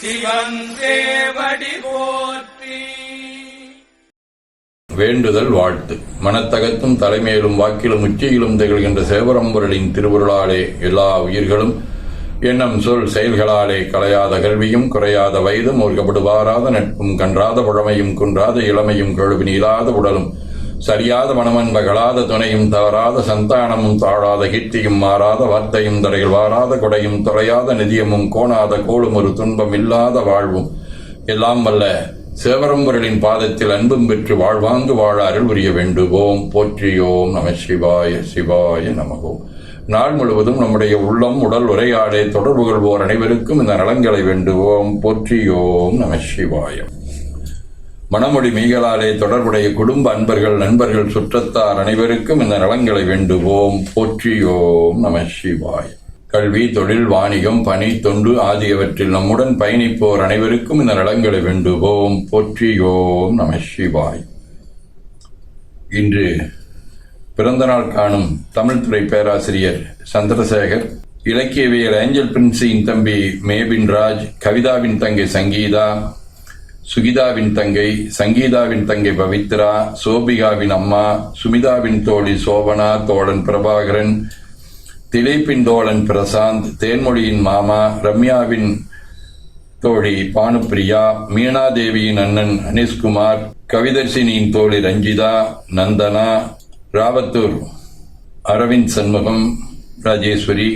சிவன் போற்றி. வேண்டுதல் வாழ்த்து. மனத்தகத்தும் தலைமையிலும் வாக்கிலும் உச்சியிலும் திகழ்கின்ற சேவரம்பொருளின் திருவுருளாலே எல்லா உயிர்களும் எண்ணம் சொல் செயல்களாலே கலையாத கல்வியும் குறையாத வயதும் ஒருக்கப்படுவாராத நட்பும் கன்றாத புழமையும் குன்றாத இளமையும் கழுவினீலாத உடலும் சரியாத மனமன்ப மகளாத துணையும் தவறாத சந்தானமும் தாழாத கீர்த்தியும் மாறாத வார்த்தையும் தரையில் வாராத கொடையும் தொலையாத நிதியமும் கோணாத கோளும் ஒரு துன்பம் இல்லாத வாழ்வும் எல்லாம் வல்ல சிவபரம்பொருளின் பாதத்தில் அன்பும் பெற்று வாழ்வாங்கு வாழ அருள் புரிய வேண்டுவோம். போற்றியோம் நம சிவாய சிவாய நமகோம் நாள் முழுவதும் நம்முடைய உள்ளம் உடல் உரையாடே தொடர்பு கொள்வோர் அனைவருக்கும் இந்த நலங்களை வேண்டுவோம். போற்றியோம் நம சிவாயம் மணமொழி மீகளாலே தொடர்புடைய குடும்ப அன்பர்கள் நண்பர்கள் சுற்றத்தார் அனைவருக்கும் இந்த நலங்களை வேண்டுவோம். போற்றியோம் நம சிவாய். கல்வி தொழில் வாணிகம் பணி தொண்டு ஆகியவற்றில் நம்முடன் பயணிப்போர் அனைவருக்கும் இந்த நலங்களை வேண்டுவோம். போற்றியோம் நம சிவாய். இன்று பிறந்தநாள் காணும் தமிழ்துறை பேராசிரியர் சந்திரசேகர் இலக்கியவியல் ஏஞ்சல் பிரின்சியின் தம்பி மேபின் ராஜ் கவிதாவின் தங்கை சங்கீதா சுகிதாவின் தங்கை சங்கீதாவின் தங்கை பவித்ரா சோபிகாவின் அம்மா சுமிதாவின் தோழி சோபனா தோழன் பிரபாகரன் திலீப்பின் தோழன் பிரசாந்த் தேன்மொழியின் மாமா ரம்யாவின் தோழி பானுப்பிரியா மீனாதேவியின் அண்ணன் அனீஷ்குமார் கவிதர்ஷினியின் தோழி ரஞ்சிதா நந்தனா ராவத்தூர் அரவிந்த் சண்முகம் ராஜேஸ்வரி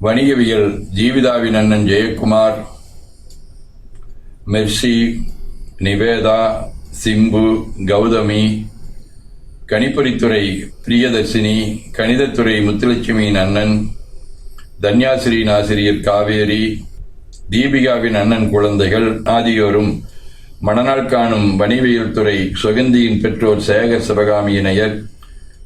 வணிகவியல் ஜீவிதாவின் அண்ணன் ஜெயக்குமார் மெர்சி நிவேதா சிம்பு கௌதமி கணிப்பொறித்துறை பிரியதர்சினி கணிதத்துறை முத்துலட்சுமியின் அண்ணன் தன்யாசிரியின் ஆசிரியர் காவேரி தீபிகாவின் அண்ணன் குழந்தைகள் ஆகியோரும் மணநாள் காணும் வணிவியல் துறை சுகந்தியின் பெற்றோர் சேகர் சிவகாமியினையர்